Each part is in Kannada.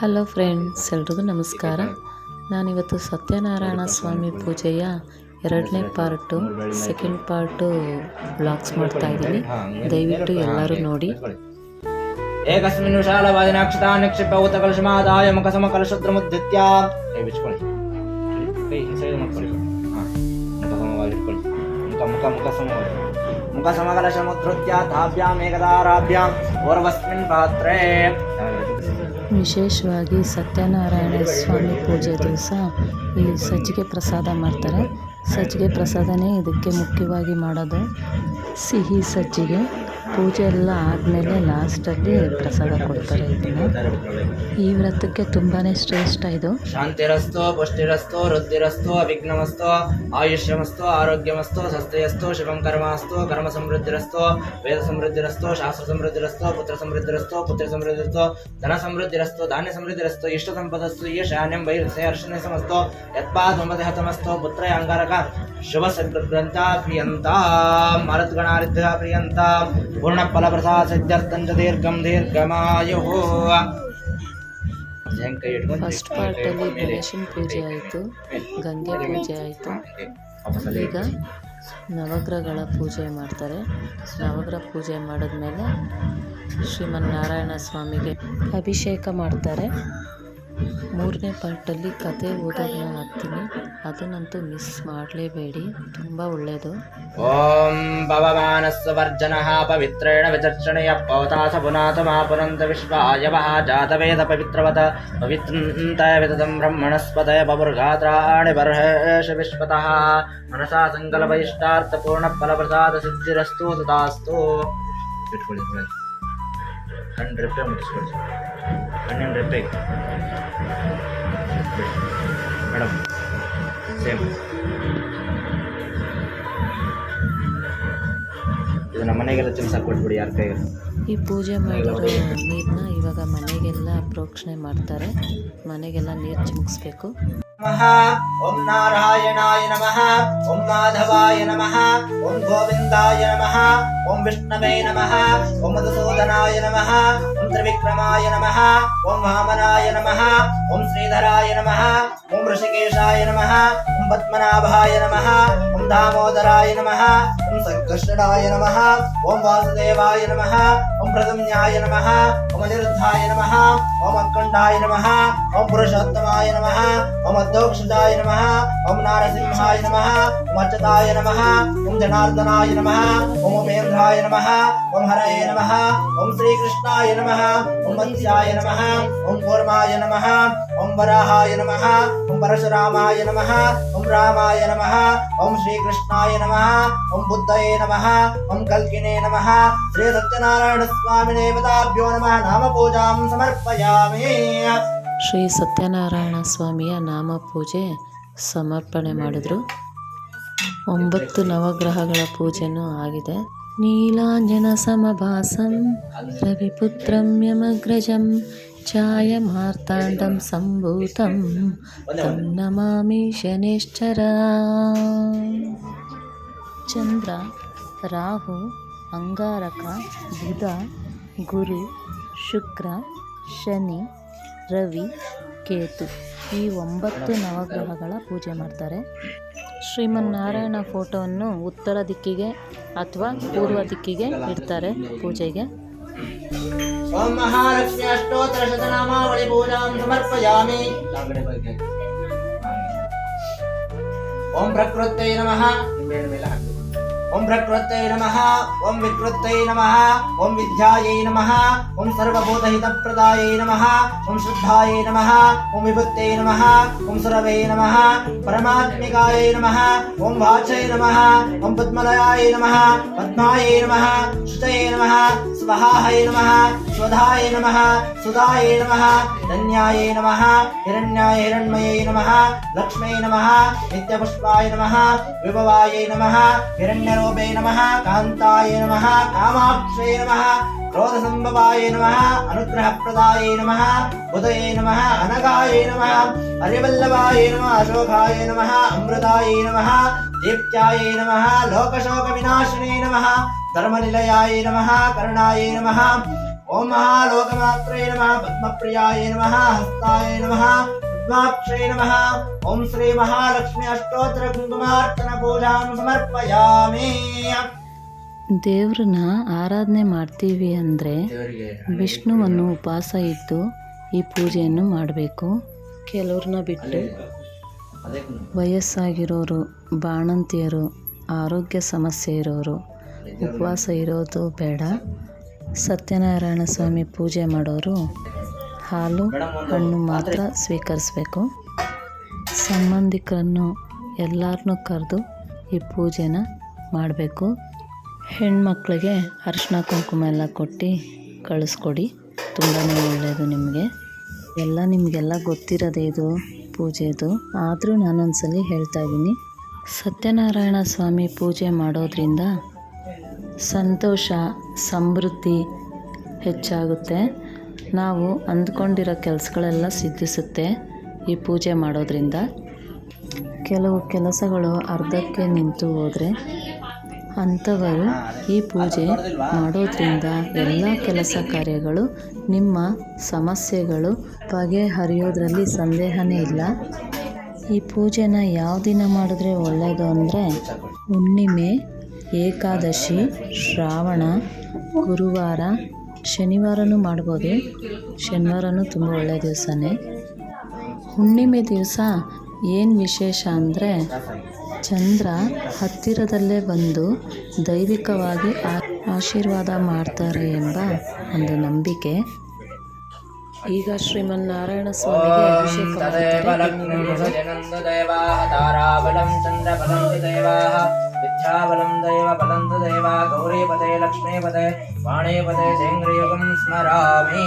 ಹಲೋ ಫ್ರೆಂಡ್ಸ್, ಎಲ್ರಿಗೂ ನಮಸ್ಕಾರ. ನಾನಿವತ್ತು ಸತ್ಯನಾರಾಯಣ ಸ್ವಾಮಿ ಪೂಜೆಯ ಎರಡನೇ ಪಾರ್ಟು ಸೆಕೆಂಡ್ ಪಾರ್ಟು ಬ್ಲಾಗ್ಸ್ ಮಾಡ್ತಾ ಇದ್ದೀನಿ. ದಯವಿಟ್ಟು ಎಲ್ಲರೂ ನೋಡಿ. ಏಕಸ್ಮಿನ್ ವಿಶಾಲವಾದಿನಾಕ್ಷತಾ ನಿಕ್ಷಿಪ ಉತ ಕಲಶಮಾದಾಯ ಮುಖ ಸಮವಾಗಿ ಇಟ್ಕೊಳ್ಳಿ ಮುಖ ಮುಖ ಮುಖ ಸಮವಾಗಿ. ಮುಖ ಸಮಕಲಶಮುದ್ಧೃತ್ಯ ತಾಭ್ಯಾಂ ಏಕದಾರಾಭ್ಯಾಂ. ಓರ್ವಸ್ಮಿನ್ ಪಾತ್ರೆ. ವಿಶೇಷವಾಗಿ ಸತ್ಯನಾರಾಯಣ ಸ್ವಾಮಿ ಪೂಜೆ ದಿವಸ ಈ ಸಜ್ಜಿಗೆ ಪ್ರಸಾದ ಮಾಡ್ತಾರೆ. ಸಜ್ಜಿಗೆ ಪ್ರಸಾದನೇ ಇದಕ್ಕೆ ಮುಖ್ಯವಾಗಿ ಮಾಡೋದು. ಸಿಹಿ ಸಜ್ಜಿಗೆ ಪೂಜೆ ಎಲ್ಲ ಆದಮೇಲೆ ಲಾಸ್ಟಲ್ಲಿ ಪ್ರಸಾದ ಕೊಡ್ತಾರೆ ಇದನ್ನು. ಈ ವ್ರತಕ್ಕೆ ತುಂಬಾ ಶ್ರೇಷ್ಠ ಇದು. ಶಾಂತಿರಸ್ತು, ಪುಷ್ಟಿರಸ್ತು, ವೃದ್ಧಿರಸ್ತು ಅವಿಘ್ನಮಸ್ತು ಆಯುಷ್ಯಮಸ್ತು, ಆರೋಗ್ಯಮಸ್ತು ಸ್ವಸ್ಥಯಸ್ತು ಶುಭಂ ಕರ್ಮಾಸ್ತು ಕರ್ಮ ಸಮೃದ್ಧಿರಸ್ತು ವೇದ ಸಮೃದ್ಧಿರಸ್ತು ಶಾಸ್ತ್ರ ಸಮೃದ್ಧಿರಸ್ತು ಪುತ್ರ ಸಮೃದ್ಧಿರಸ್ತು ಪುತ್ರ ಸಮೃದ್ಧಿರಸ್ತು ಧನ ಸಮೃದ್ಧಿರಸ್ತು ಧಾನ್ಯ ಸಮೃದ್ಧಿರಸ್ತು ಇಷ್ಟ ಸಂಪದಸ್ತು ಈ ಶಾನ್ಯಂ ವೈರಸ್ಯ ಅರ್ಶನೆ ಸಮಸ್ತು, ಯತ್ಪಾದ್ ಮಮದ ಹತಮಸ್ತು ಪುತ್ರ ಅಂಗಾರಕ ಫಲಪ್ರಸಾದ ಸಿದ್ಧಾರ್ಥಂಚ ದೀರ್ಘಂ ದೀರ್ಘಮಾಯು ಕೈ ಇಟ್ಕೊಂಡು ಫಸ್ಟ್ ಪಾರ್ಟಲ್ಲಿ ಗಣೇಶನ ಪೂಜೆ ಆಯಿತು. ಗಂಗೆ ಪೂಜೆ ಆಯಿತು. ಈಗ ನವಗ್ರಹಗಳ ಪೂಜೆ ಮಾಡ್ತಾರೆ. ನವಗ್ರಹ ಪೂಜೆ ಮಾಡಿದ್ಮೇಲೆ ಶ್ರೀಮನ್ನಾರಾಯಣ ಸ್ವಾಮಿಗೆ ಅಭಿಷೇಕ ಮಾಡ್ತಾರೆ. ಮೂರನೇ ಪಾರ್ಟಲ್ಲಿ ಕತೆ ಓದೋದನ್ನ ಹಾಕ್ತೀನಿ. ಅದನ್ನಂತೂ ಮಿಸ್ ಮಾಡಲೇಬೇಡಿ. ತುಂಬ ಒಳ್ಳೆಯದು ಓಂ ಪವಮಾನಸ್ವರ್ಜನಃ ಪವಿತ್ರೇಣ ವಿಚರ್ಷಣೆಯ ಪವತಾಸ ಪುನಾಥ ಮಾಪುನಂತ ವಿಶ್ವಾಯವಃ ಜಾತವೇದ ಪವಿತ್ರವತ ಪವಿತ್ರಂತಯ ವಿತದಂ ಬ್ರಹ್ಮಣಸ್ಪತಯ ಬಬುರ್ಗಾತ್ರಾಣಿ ಬರ್ಹೇಶ ವಿಶ್ವತಃ. ಮನಸಾ ಸಂಕಲ್ಪಯಿಷ್ಟಾರ್ಥ ಪೂರ್ಣ ಫಲಪ್ರಸಾದ ಸಿದ್ಧಿರಸ್ತು ತಥಾಸ್ತು ಇಟ್ಕೊಳ್ಳಿ. ಹಂಡ್ರೆಡ್ ರೂಪಾಯಿ ಮುಗಿಸ್ಕೊಳ್ಳಿ. ಕಣ್ಣಿನ ರೆಪ್ಪೆ ಮೇಡಮ್ ಸೇಮ್ ಇದು ನಮ್ಮ ಮನೆಗೆಲ್ಲ ಚಿಲ್ಸಾಕ್ ಕೊಟ್ಬಿಡಿ ಯಾರ ಕೈಗೆ ಈ ಪೂಜೆ ಮಾಡಿರೋ ನೀರನ್ನ ಇವಾಗ ಮನೆಗೆಲ್ಲ ಪ್ರೋಕ್ಷಣೆ ಮಾಡ್ತಾರೆ ಮನೆಗೆಲ್ಲ ನೀರು ಚಿಮುಕ್ಸ್ಬೇಕು ನಮಃ ಓಂ ನಾರಾಯಣಾಯ ನಮಃ ಓಂ ಮಾಧವಾಯ ನಮಃ ಓಂ ಗೋವಿಂದಾಯ ನಮಃ ಓಂ ವಿಷ್ಣವೇ ನಮಃ ಓಂ ಮಧುಸೂದನಾಯ ನಮಃ ಓಂ ತ್ರಿವಿಕ್ರಮಾಯ ನಮಃ ಓಂ ವಾಮನಾಯ ನಮಃ ಓಂ ಶ್ರೀಧರಾಯ ನಮಃ ಓಂ ಋಷಿಕೇಶಾಯ ನಮಃ ಓಂ ಪದ್ಮನಾಭಾಯ ನಮಃ ಓಂ ದಾಮೋದರಾಯ ನಮಃ ಓಂ ಸಂಕರ್ಷಣಾಯ ನಮಃ ಓಂ ವಾಸುದೇವಾಯ ನಮಃ Woo! ಓಂ ಪ್ರಥಮ್ಯಾಯ ನಮಃ ಓಂ ಅನಿರುದ್ಧಾಯ ನಮಃ ಓಂ ಅಖಂಡಾಯ ನಮಃ ಓಂ ಪುರುಷೋತ್ತಮಾಯ ನಮಃ ಓಂ ಅದ್ದೋಕ್ಷದಾಯ ನಮಃ ಓಂ ನಾರಸಿಂಹಾಯ ನಮಃ ಓಂ ಅಚ್ಯುತಾಯ ನಮಃ ಓಂ ಜನಾರ್ದನಾಯ ನಮಃ ಓಂ ಉಮೇಂದ್ರಾಯ ನಮಃ ಓಂ ಹರಯೇ ನಮಃ ಓಂ ಶ್ರೀಕೃಷ್ಣಾಯ ನಮಃ ಓಂ ಮತ್ಸ್ಯಾಯ ನಮಃ ಓಂ ಕೂರ್ಮಾಯ ನಮಃ ಓಂ ವರಾಹಾಯ ನಮಃ ಓಂ ಪರಶುರಾಮಾಯ ನಮಃ ಓಂ ರಾಮಾಯ ನಮಃ ಓಂ ಶ್ರೀಕೃಷ್ಣಾಯ ನಮಃ ಓಂ ಬುದ್ಧಯೇ ನಮಃ ಓಂ ಕಲ್ಕಿನೇ ನಮಃ ಶ್ರೀ ಸತ್ಯನಾರಾಯಣ ಸ್ವಾಮಿ ಶ್ರೀ ಸತ್ಯನಾರಾಯಣ ಸ್ವಾಮಿಯ ನಾಮ ಪೂಜೆ ಸಮರ್ಪಣೆ ಮಾಡಿದ್ರು. ಒಂಬತ್ತು ನವಗ್ರಹಗಳ ಪೂಜೆನೂ ಆಗಿದೆ. ನೀಲಾಂಜನ ಸಮಭಾಸಂ, ರವಿಪುತ್ರಂ ಯಮಗ್ರಜಂ, ಛಾಯಮಾರ್ತಾಂಡಂ ಸಂಭೂತಂ ತಂ ನಮಾಮಿ ಶನೇಶ್ಚರ. ಚಂದ್ರ, ರಾಹು ಅಂಗಾರಕ, ಬುಧ, ಗುರು, ಶುಕ್ರ, ಶನಿ, ರವಿ, ಕೇತು ಈ ಒಂಬತ್ತು ನವಗ್ರಹಗಳ ಪೂಜೆ ಮಾಡ್ತಾರೆ. ಶ್ರೀಮನ್ನಾರಾಯಣ ಫೋಟೋವನ್ನು ಉತ್ತರ ದಿಕ್ಕಿಗೆ ಅಥವಾ ಪೂರ್ವ ದಿಕ್ಕಿಗೆ ಇಡ್ತಾರೆ ಪೂಜೆಗೆ. ಓಂ ಮಹಾಲಕ್ಷ್ಮಿ ಅಷ್ಟೋತ್ತರ ಶತನಾಮಾವಳಿ ಪೂಜಾಂ ಸಮರ್ಪಯಾಮಿ. ಓಂ ನಮಃ. ಓಂ ಪ್ರಕೃತೈ ನಮಃ ಓಂ ವಿಕೃತೈ ನಮಃ ಓಂ ವಿದ್ಯಾಯೈ ನಮಃ ಓಂ ಸರ್ವಭೂತಹಿತಪ್ರದಾಯೈ ನಮಃ ಓಂ ಶುದ್ಧಾಯೈ ನಮಃ ಓಂ ವಿಭುತ್ತೈ ನಮಃ ಓಂ ಸುರವೇ ನಮಃ ಪರಮಾತ್ಮಿಕಾಯೈ ನಮಃ ಓಂ ವಾಚೈ ನಮಃ ಓಂ ಪದ್ಮಲಯಾಯ ನಮಃ ಪದ್ಮಾಯೈ ನಮಃ ಶುಚಯೇ ನಮಃ ಸ್ವಹಾಯ ನಮಃ ಸ್ವಧಾಯ ನಮಃ ಸುಧಾಯ ನಮಃ ಧನ್ಯಾಯ ನಮಃ ಹಿರಣ್ಯಾಯ ಹಿರಣ್ಮಯೈ ನಮಃ ಲಕ್ಷ್ಮೈ ನಮಃ ನಿತ್ಯಪುಷ್ಪಾಯ ನಮಃ ವಿಭವಾಯ ನಮಃ ಹಿರಣ್ಯರೂಪೇ रूपे नमः कान्ताय नमः कामाक्षे नमः क्रोधसम्भवाय नमः अनुग्रहप्रदाय नमः बुधये नमः अनगाय नमः हरिवल्लभाय नमः अशोभाय नमः अमृताय नमः दीप्त्याय नमः लोकशोकविनाशिने नमः धर्मनिलयाय नमः करुणाय नमः ॐ महालोकमात्रे नमः पद्मप्रियाय नमः हस्ताय नमः विद्वाक्षे ನಮಃ ಓಂ ಶ್ರೀ ಮಹಾಲಕ್ಷ್ಮಿ ಅಷ್ಟೋತ್ತರ ಕುಂಕುಮಾರ್ಚನ पूजां ಸಮರ್ಪಯಾಮಿ ದೇವ್ರನ್ನ ಆರಾಧನೆ ಮಾಡ್ತೀವಿ ಅಂದರೆ ವಿಷ್ಣುವನ್ನು ಉಪವಾಸ ಇದ್ದು ಈ ಪೂಜೆಯನ್ನು ಮಾಡಬೇಕು. ಕೆಲವ್ರನ್ನ ಬಿಟ್ಟು ವಯಸ್ಸಾಗಿರೋರು ಬಾಣಂತಿಯರು ಆರೋಗ್ಯ ಸಮಸ್ಯೆ ಇರೋರು ಉಪವಾಸ ಇರೋದು ಬೇಡ. ಸತ್ಯನಾರಾಯಣ ಸ್ವಾಮಿ ಪೂಜೆ ಮಾಡೋರು ಹಾಲು ಹಣ್ಣು ಮಾತ್ರ ಸ್ವೀಕರಿಸಬೇಕು. ಸಂಬಂಧಿಕರನ್ನು ಎಲ್ಲರನ್ನೂ ಕರೆದು ಈ ಪೂಜೆನ ಮಾಡಬೇಕು. ಹೆಣ್ಮಕ್ಳಿಗೆ ಅರಿಶಿನ ಕುಂಕುಮ ಎಲ್ಲ ಕೊಟ್ಟು ಕಳಿಸ್ಕೊಡಿ. ತುಂಬಾ ಒಳ್ಳೆಯದು ನಿಮಗೆ. ಎಲ್ಲ ನಿಮಗೆಲ್ಲ ಗೊತ್ತಿರೋದೇ ಇದು ಪೂಜೆದು. ಆದರೂ ನಾನೊಂದ್ಸಲಿ ಹೇಳ್ತಾ ಇದ್ದೀನಿ. ಸತ್ಯನಾರಾಯಣ ಸ್ವಾಮಿ ಪೂಜೆ ಮಾಡೋದ್ರಿಂದ ಸಂತೋಷ ಸಮೃದ್ಧಿ ಹೆಚ್ಚಾಗುತ್ತೆ. ನಾವು ಅಂದ್ಕೊಂಡಿರೋ ಕೆಲಸಗಳೆಲ್ಲ ಸಿದ್ಧಿಸುತ್ತೆ ಈ ಪೂಜೆ ಮಾಡೋದ್ರಿಂದ. ಕೆಲವು ಕೆಲಸಗಳು ಅರ್ಧಕ್ಕೆ ನಿಂತು ಹೋದರೆ ಅಂಥವರು ಈ ಪೂಜೆ ಮಾಡೋದ್ರಿಂದ ಎಲ್ಲ ಕೆಲಸ ಕಾರ್ಯಗಳು ನಿಮ್ಮ ಸಮಸ್ಯೆಗಳು ಬಗೆಹರಿಯೋದ್ರಲ್ಲಿ ಸಂದೇಹನೇ ಇಲ್ಲ. ಈ ಪೂಜೆನ ಯಾವ ದಿನ ಮಾಡಿದ್ರೆ ಒಳ್ಳೆಯದು ಅಂದರೆ ಹುಣ್ಣಿಮೆ, ಏಕಾದಶಿ, ಶ್ರಾವಣ, ಗುರುವಾರ ಶನಿವಾರನೂ ಮಾಡ್ಬೋದು ಶನಿವಾರನೂ ತುಂಬ ಒಳ್ಳೆಯ ದಿವಸನೇ ಹುಣ್ಣಿಮೆ ದಿವಸ ಏನು ವಿಶೇಷ ಅಂದರೆ ಚಂದ್ರ ಹತ್ತಿರದಲ್ಲೇ ಬಂದು ದೈವಿಕವಾಗಿ ಆಶೀರ್ವಾದ ಮಾಡ್ತಾರೆ ಎಂಬ ಒಂದು ನಂಬಿಕೆ ಈಗ ಶ್ರೀಮನ್ನಾರಾಯಣ ಸ್ವಾಮಿಗೆ ಅಭಿಷೇಕ विद्याबलं दैव पलं दु देवा गौरीपदे लक्ष्मीपदे वाणीपदे सेन्द्रियुगं स्मरामि।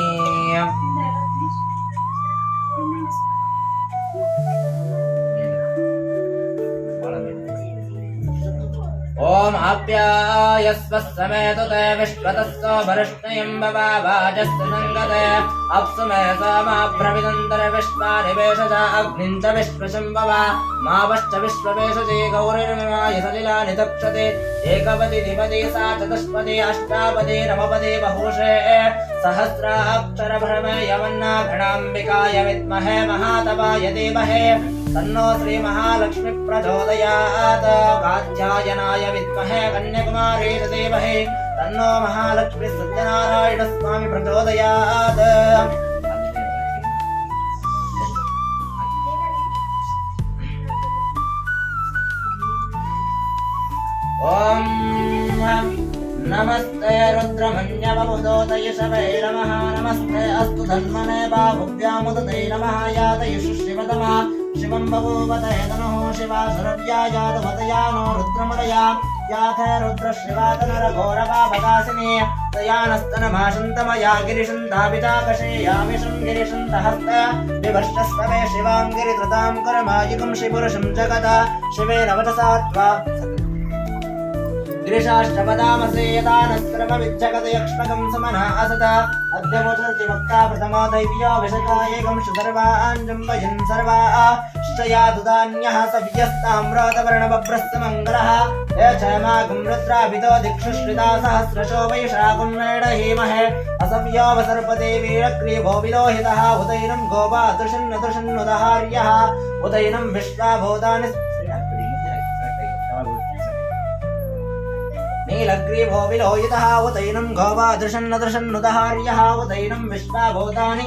ॐ आप्यायस्व समेतु ते विश्वतस्व वरिष्णयं भवाजस्तु नङ्गते अप्सु मे सोमाभ्रविदन्तरे विश्वानिवेश च अग्निं च विश्वशम्भव मावश्च विश्ववेशजे गौरिर्मिमाय सलिलानि तक्षते ఏకపది నిపదే సా చతుష్పదే అష్టాపదే నవపదే బహూషే సహస్రాక్షర భరమే యమన్నా గణాంబికాయ విద్మహే మహాతపాయ దేమహే తన్నో శ్రీ మహాలక్ష్మి ప్రచోదయాత్ కాధ్యాయనాయ విద్మహే కన్యకుమారీ దేమహే తన్నో మహాలక్ష్మి సత్యనారాయణ స్వామి ప్రచోదయాత్ नमस्ते रुद्रमन्यवबुधोदयशवै नमः। नमस्ते, अस्तु धन्मने बाहुव्यामुदते नमः। यातयिषु शिवतमा शिवं बभूवते तनुः शिवा सुरव्या यादवतया नो रुद्रमुदया। याथे रुद्रशिवातनरघोरपापकासिनी तयानस्तनमाशन्तमया गिरिशन्तापिताकशेयामिषं गिरिशन्तहस्त विभष्टस्तवे शिवां गिरिधृतां करमायुगं शिपुरुषं जगदा शिवेन वचसा त्वा। गिरिशाष्टपदामसे यदानस्त्रमविच्छगतयक्ष्मकं समना असत अद्य वचति वक्ता प्रथमो दैव्यो विशकायेकं सुधर्वाञ्जम्बयन् सर्वा श्चयादुदान्यः सव्यस्ताम्रातवर्णबभ्रस्तमङ्गलः ये क्षमागं रुद्राभितो दिक्षु श्रिता सहस्रशो वैशाखं मेडहीमहे असव्यो वसर्पते वीरक्रीवो विलोहितः उदैनं गोपा दृशन्नदृशन्नुदहार्यः उदैनं विश्वाभूतानि नीलग्रीवो विलोहितः उदैनं गोवा दृशन्न दृशन्नुदहार्यः उदैनं विश्वाभूतानि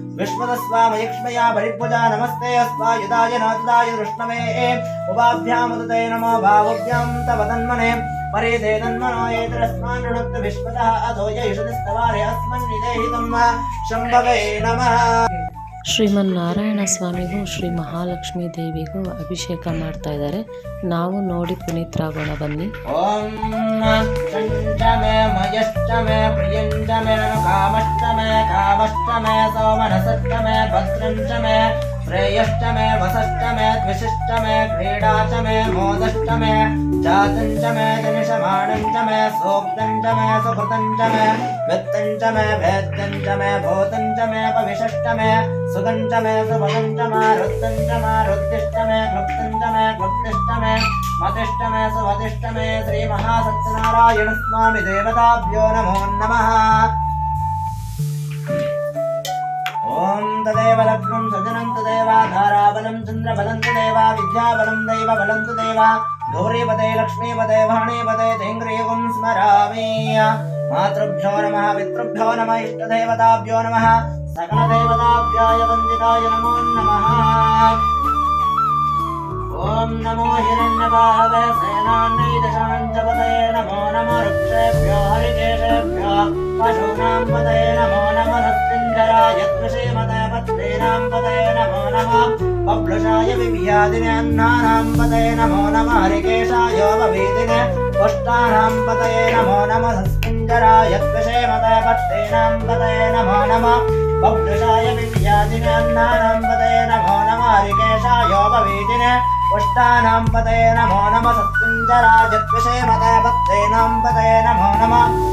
विश्वतस्वामयक्ष्मया परिभुजा नमस्ते अस्वायुधाय नाथदाय दृष्णवे उभाभ्यामुदते नमो भावभ्यां तव तन्मने परे तन्मनो एतरस्मान् ऋणक्त विश्वतः अधो यैषतिस्तवारे अस्मन्निदेहितं शम्भवे नमः ಶ್ರೀಮನ್ನಾರಾಯಣ ಸ್ವಾಮಿಗೂ ಶ್ರೀ ಮಹಾಲಕ್ಷ್ಮೀ ದೇವಿಗೂ ಅಭಿಷೇಕ ಮಾಡ್ತಾ ಇದ್ದಾರೆ. ನಾವು ನೋಡಿ ಪುನೀತರಾಗೋಣ ಬನ್ನಿ. ಓಂ ಕಾಮಷ್ಟಮೆ ಕಾಮಷ್ಟಮೆ ಸೋಮನಸಷ್ಟಮೆ ಭದ್ರಂಚಮೆ श्रेयश्च मे वसश्च मे द्विषश्च मे क्रीडा च मे मोदश्च मे जातं च मे जनिषमाणं च मे सोक्तं च मे सुभृतं च मे वित्तं च मे भेद्यं च मे भूतं च मे पविषश्च मे सुतं च मे सुभगं च मे रुद्धं च मे रुद्धिश्च मे क्लुप्तं च मे क्लुप्तिश्च मे मतिष्ठ मे सुमतिष्ठ मे श्रीमहासत्यनारायणस्वामिदेवताभ्यो नमो नमः ఓం తదేవ లగ్నం సజనం తదేవ ధారాబలం చంద్రబలం తదేవ విద్యాబలం దైవ బలం తదేవ గౌరీపదే లక్ష్మీపదే భాణీపదే తైంగ్రీగుం స్మరామి. మాతృభ్యో నమ పితృభ్యో నమ ఇష్టదేవతాభ్యో నమ సకల దేవతాభ్యాయ వందితాయ నమో నమ. नमः हरिकेशायो भवेदिन पुष्टानां पतये नमो नमः सस्मिञ्जराय कृषेमतपत्तेनां पतये नमो नमः बभृषाय विद्यादिनान्नानां पतये नमो नमः हरिकेशायो भवेदिन पुष्टानां पतये नमो नमः सत्सुन्दराजत्कृषेमतपत्तेनां पतये नमो नमः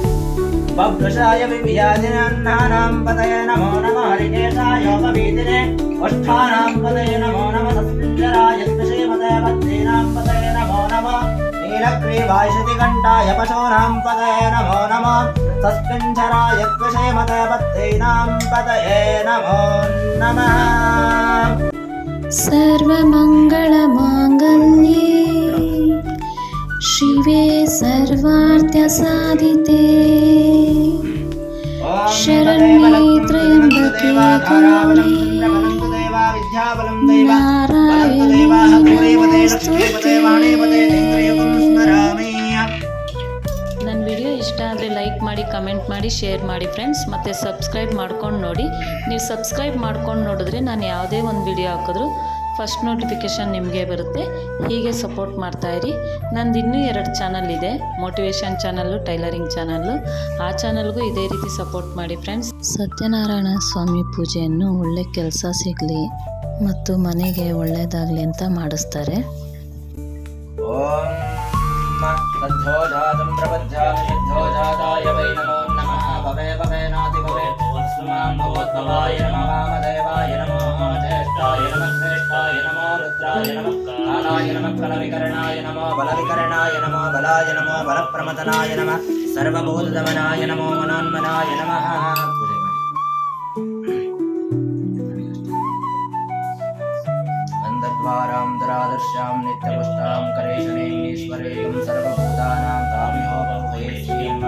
बभ्रुषाय विव्याधिनान्नानां पतये नमो नमः हरिकेशायोपवीतिने पुष्टानां पतये नमो नमः सत्कुञ्जराजत्विषेमते पत्तेनां पतये नमो नमः नीलग्रीवाय श्रुतिकण्ठाय पशूनां पतये नमो नमः तस्मिञ्झराय त्विषेमते पत्तेनां पतये नमो नमः सर्वमङ्गलमाङ्गल्ये शिवे सर्वार्थसाधिते शरण्ये त्र्यम्बके गौरी नारायणी नमोस्तुते ನನ್ನ ವಿಡಿಯೋ ಇಷ್ಟ ಆದರೆ ಲೈಕ್ ಮಾಡಿ ಕಮೆಂಟ್ ಮಾಡಿ ಶೇರ್ ಮಾಡಿ ಫ್ರೆಂಡ್ಸ್ ಮತ್ತು ಸಬ್ಸ್ಕ್ರೈಬ್ ಮಾಡ್ಕೊಂಡು ನೋಡಿ ನೀವು ಸಬ್ಸ್ಕ್ರೈಬ್ ಮಾಡ್ಕೊಂಡು ನೋಡಿದ್ರೆ ನಾನು ಯಾವುದೇ ಒಂದು ವಿಡಿಯೋ ಹಾಕಿದ್ರು ಫಸ್ಟ್ ನೋಟಿಫಿಕೇಷನ್ ನಿಮಗೆ ಬರುತ್ತೆ ಹೀಗೆ ಸಪೋರ್ಟ್ ಮಾಡ್ತಾಯಿರಿ ನಂದು ಇನ್ನೂ ಎರಡು ಚಾನಲ್ ಇದೆ ಮೋಟಿವೇಶನ್ ಚಾನಲ್ಲು ಟೈಲರಿಂಗ್ ಚಾನಲ್ಲು. ಆ ಚಾನಲ್ಗೂ ಇದೇ ರೀತಿ ಸಪೋರ್ಟ್ ಮಾಡಿ ಫ್ರೆಂಡ್ಸ್. ಸತ್ಯನಾರಾಯಣ ಸ್ವಾಮಿ ಪೂಜೆಯನ್ನು ಒಳ್ಳೆ ಕೆಲಸ ಸಿಗಲಿ ಮತ್ತು ಮನೆಗೆ ಒಳ್ಳೆಯದಾಗಲಿ ಅಂತ ಮಾಡಿಸ್ತಾರೆ. ॐ तद्धोजातं प्रपद्यामि सिद्धोजाताय वै नमो नमः भवे भवेनाति भवे अस्मां भवोद्भवाय नमः वामदेवाय नमो ज्येष्ठाय नमः श्रेष्ठाय नमो रुद्राय नमः कालाय नमः प्रणविकरणाय नमो बलविकरणाय नमो बलाय नमो बलप्रमथनाय नमः सर्वभूतदमनाय नमो मनोन्मनाय नमः पूजे ಮಾಡಿ गन्धद्वारां दरादर्शां नित्यपुष्टां करेशनेश्वरेयं सर्वभूतानां तामिहो बहुहेश्यं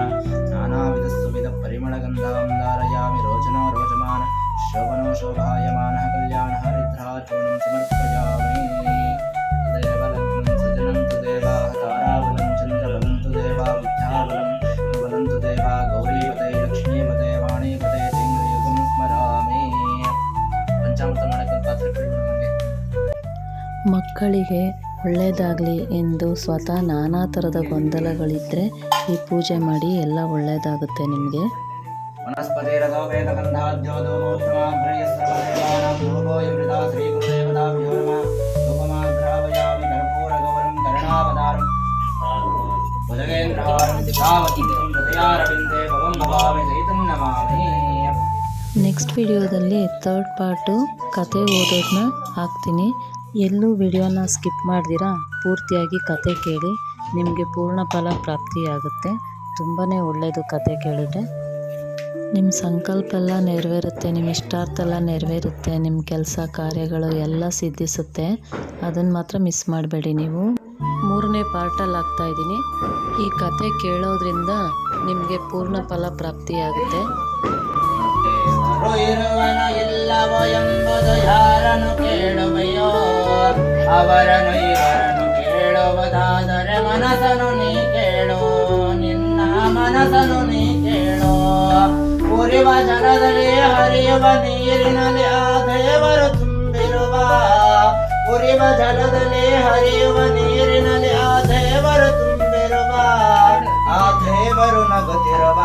नानाविधस्सुविधपरिमळगन्धां धारयामि रोचनो रोचमान शोभनो शोभायमानः कल्याणः हरिद्राचूर्णं समर्पयामि तदेव लग्नं सजनं तु देवा ताराबलं चन्द्रबलं तु देवा विद्याबलं बलं तु देवा गौरीपते लक्ष्मीपते वाणीपते चैन्द्रयुगं स्मरामि ಪಂಚಾಮೃತ ಮಾಡಕ್ಕೆ ಪಾತ್ರೆ ಕೊಡಿ ನಮಗೆ ಮಕ್ಕಳಿಗೆ ಒಳ್ಳೆಯದಾಗಲಿ ಎಂದು ಸ್ವತಃ ನಾನಾ ಥರದ ಗೊಂದಲಗಳಿದ್ದರೆ ಈ ಪೂಜೆ ಮಾಡಿ ಎಲ್ಲ ಒಳ್ಳೆಯದಾಗುತ್ತೆ ನಿಮಗೆ ನೆಕ್ಸ್ಟ್ ವಿಡಿಯೋದಲ್ಲಿ ಥರ್ಡ್ ಪಾರ್ಟು ಕತೆ ಓದೋದನ್ನ ಹಾಕ್ತೀನಿ. ಎಲ್ಲೂ ವಿಡಿಯೋನ ಸ್ಕಿಪ್ ಮಾಡ್ದಿರಾ? ಪೂರ್ತಿಯಾಗಿ ಕತೆ ಕೇಳಿ. ನಿಮಗೆ ಪೂರ್ಣ ಫಲ ಪ್ರಾಪ್ತಿಯಾಗುತ್ತೆ. ತುಂಬಾ ಒಳ್ಳೆಯದು ಕತೆ ಕೇಳಿದ್ರೆ. ನಿಮ್ಮ ಸಂಕಲ್ಪ ಎಲ್ಲ ನೆರವೇರುತ್ತೆ ನಿಮ್ಮ ಇಷ್ಟಾರ್ಥ ಎಲ್ಲ ನೆರವೇರುತ್ತೆ ನಿಮ್ಮ ಕೆಲಸ, ಕಾರ್ಯಗಳು ಎಲ್ಲ ಸಿದ್ಧಿಸುತ್ತೆ. ಅದನ್ನು ಮಾತ್ರ ಮಿಸ್ ಮಾಡಬೇಡಿ ನೀವು. ಮೂರನೇ ಪಾರ್ಟಲ್ಲಿ ಇದ್ದೀನಿ. ಈ ಕತೆ ಕೇಳೋದ್ರಿಂದ ನಿಮಗೆ ಪೂರ್ಣ ಫಲ ಪ್ರಾಪ್ತಿಯಾಗುತ್ತೆ. ಮನಸನು ನೀ ಕೇಳೋ, ನಿನ್ನ ಮನಸನು ನೀ ಕೇಳು ಉರಿವ ಜಲದಲ್ಲಿ ಹರಿಯುವ ನೀರಿನಲ್ಲಿ ಆ ದೇವರು ತುಂಬಿರುವ. ಮುರಿವ ಜಲದಲ್ಲಿ ಹರಿಯುವ ನೀರಿನಲ್ಲಿ ಆ ದೇವರು ತುಂಬಿರುವ. ಆ ದೇವರು ನಗುತ್ತಿರುವ.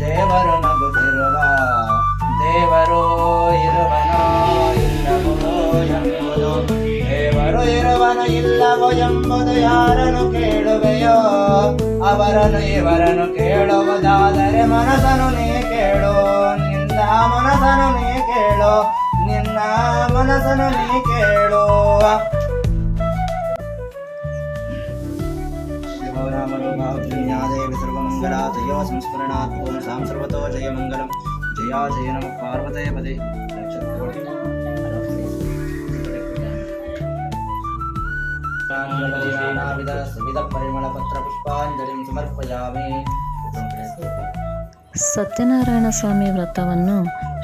ದೇವರು ನಗುತ್ತಿರುವ. ದೇವರು ಇರುವನೋ ಇಲ್ಲವೋ ಎಂಬುದು. ದೇವರು ಇರುವನು ಇಲ್ಲವೋ ಎಂಬುದು ಯಾರನ್ನು ಕೇಳುವೆಯೋ ಅವರನ್ನು ಇವರನ್ನು ಕೇಳುವುದಾದರೆ ಮನಸ್ಸನ್ನು ನೀ ಕೇಳು ನಿನ್ನ ಮನಸ್ಸನ್ನು ನೀ ಕೇಳು ನಿನ್ನ ಮನಸ್ಸನ್ನು ನೀ ಕೇಳು ದೇವಿ ಸರ್ವಮಂಗಲ ಜಯ ಸಂಸ್ಮರಣಾತ್ ಓಂ ಸಾಂ ಸರ್ವತೋ ಜಯ ಮಂಗಲಂ ಜಯ ಜಯ ನಮ ಪಾರ್ವತಯ ಪದೇ ವಿಧ ಪರಿಮಳ ಪತ್ರ ಪುಷ್ಪಾಂಜಲಿಂ ಸಮರ್ಪಯಾಮಿ ಸತ್ಯನಾರಾಯಣ ಸ್ವಾಮಿ ವ್ರತವನ್ನು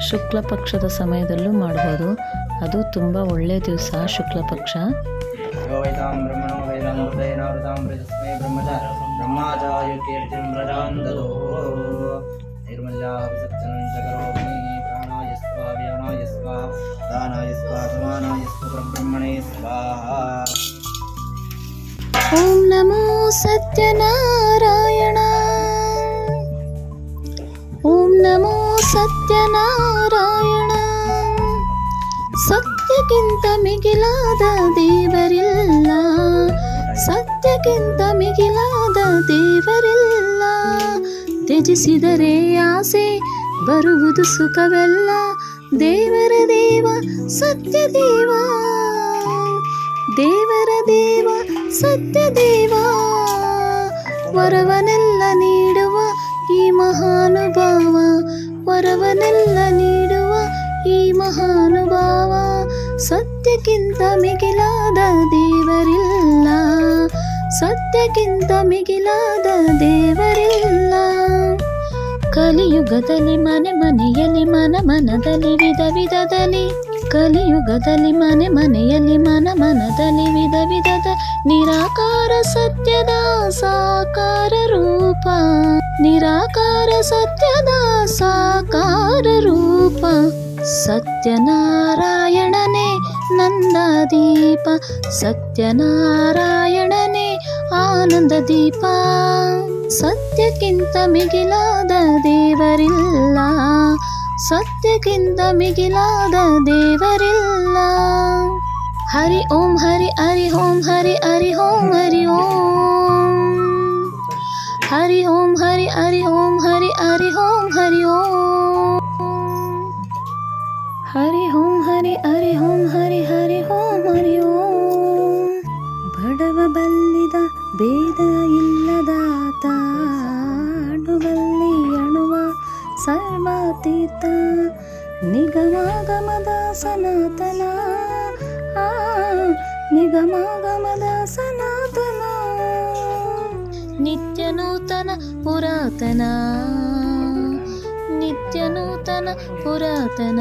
ಶುಕ್ಲ ಪಕ್ಷದ ಸಮಯದಲ್ಲೂ ಮಾಡ್ಬೋದು ಅದು ತುಂಬ ಒಳ್ಳೆಯ ದಿವಸ ಶುಕ್ಲ ಪಕ್ಷ यो वैतां ಓಂ ನಮೋ ಸತ್ಯನಾರಾಯಣ. ಓಂ ನಮೋ ಸತ್ಯನಾರಾಯಣ. ಸತ್ಯಕ್ಕಿಂತ ಮಿಗಿಲಾದ ದೇವರಿಲ್ಲ. ಸತ್ಯಕ್ಕಿಂತ ಮಿಗಿಲಾದ ದೇವರಿಲ್ಲ. ತ್ಯಜಿಸಿದರೆ ಆಸೆ, ಬರುವುದು ಸುಖವೆಲ್ಲ. ದೇವರ ದೇವ ಸತ್ಯ ದೇವ. ದೇವರ ದೇವ, ಸತ್ಯ ದೇವ, ವರವನೆಲ್ಲ ನೀಡುವ ಈ ಮಹಾನುಭಾವ, ವರವನೆಲ್ಲ ನೀಡುವ ಈ ಮಹಾನುಭಾವ, ಸತ್ಯಕ್ಕಿಂತ ಮಿಗಿಲಾದ ದೇವರಿಲ್ಲ, ಸತ್ಯಕ್ಕಿಂತ ಮಿಗಿಲಾದ ದೇವರಿಲ್ಲ. ಕಲಿಯುಗದಲ್ಲಿ ಮನೆ ಮನೆಯಲ್ಲಿ ಮನ ಮನದಲ್ಲಿ ವಿಧ ವಿಧದಲ್ಲಿ ಕಲಿಯುಗದಲ್ಲಿ ಮನೆ, ಮನೆಯಲ್ಲಿ ಮನ, ಮನದಲ್ಲಿ ವಿಧ ವಿಧದ ನಿರಾಕಾರ ಸತ್ಯದ ಸಾಕಾರ ರೂಪ. ನಿರಾಕಾರ ಸತ್ಯದ ಸಾಕಾರ ರೂಪ. ಸತ್ಯನಾರಾಯಣನೇ ನಂದದೀಪ ಸತ್ಯನಾರಾಯಣನೇ ಆನಂದ ದೀಪ. ಸತ್ಯಕ್ಕಿಂತ ಮಿಗಿಲಾದ ದೇವರಿಲ್ಲ. ಸತ್ಯಕ್ಕಿಂತ ಮಿಗಿಲಾದ ದೇವರಿಲ್ಲ. ಹರಿ ಓಂ, ಹರಿ ಹರಿ ಓಂ, ಹರಿ ಹರಿ ಓಂ ಹರಿ ಓಂ. ಹರಿ ಓಂ, ಹರಿ ಹರಿ ಓಂ, ಹರಿ ಹರಿ ಓಂ ಹರಿ ಓಂ. ಹರಿ ಓಂ, ಹರಿ ಹರಿ ಓಂ, ಹರಿ ಹರಿ ಓಂ ಹರಿ ಓಂ. ಬಡವ ಬಲ್ಲಿದ ಭೇದ ಸರ್ವಾತೀತ ನಿಗಮಾಗಮದ ಸನಾತನ ಆ ನಿಗಮಾಗಮದ ಸನಾತನ ನಿತ್ಯ ನೂತನ ಪುರಾತನ ನಿತ್ಯ ನೂತನ ಪುರಾತನ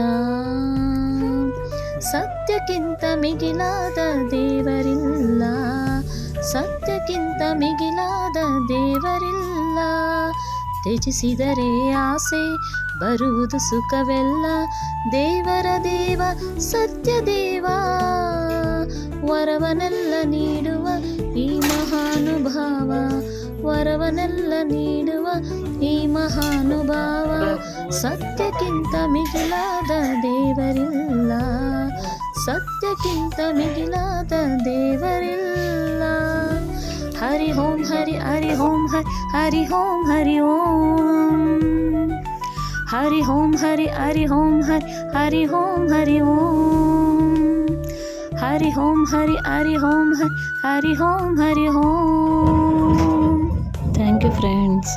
ಸತ್ಯಕ್ಕಿಂತ ಮಿಗಿಲಾದ ದೇವರಿಲ್ಲ ಸತ್ಯಕ್ಕಿಂತ ಮಿಗಿಲಾದ ದೇವರಿಲ್ಲ ತ್ಯಜಿಸಿದರೆ ಆಸೆ, ಬರುವುದು ಸುಖವೆಲ್ಲ. ದೇವರ ದೇವ, ಸತ್ಯ ದೇವ, ವರವನೆಲ್ಲ ನೀಡುವ ಈ ಮಹಾನುಭಾವ, ವರವನೆಲ್ಲ ನೀಡುವ ಈ ಮಹಾನುಭಾವ. ಸತ್ಯಕ್ಕಿಂತ ಮಿಗಿಲಾದ ದೇವರಿಲ್ಲ, ಸತ್ಯಕ್ಕಿಂತ ಮಿಗಿಲಾದ ದೇವರಿಲ್ಲ. Hari Om Hari Hari Om Hari Hari Om Hari Om Hari Om Hari Hari Om Hari Hari Om Hari Om Hari Om Hari Hari Om Hari Hari Om Hari Om thank you friends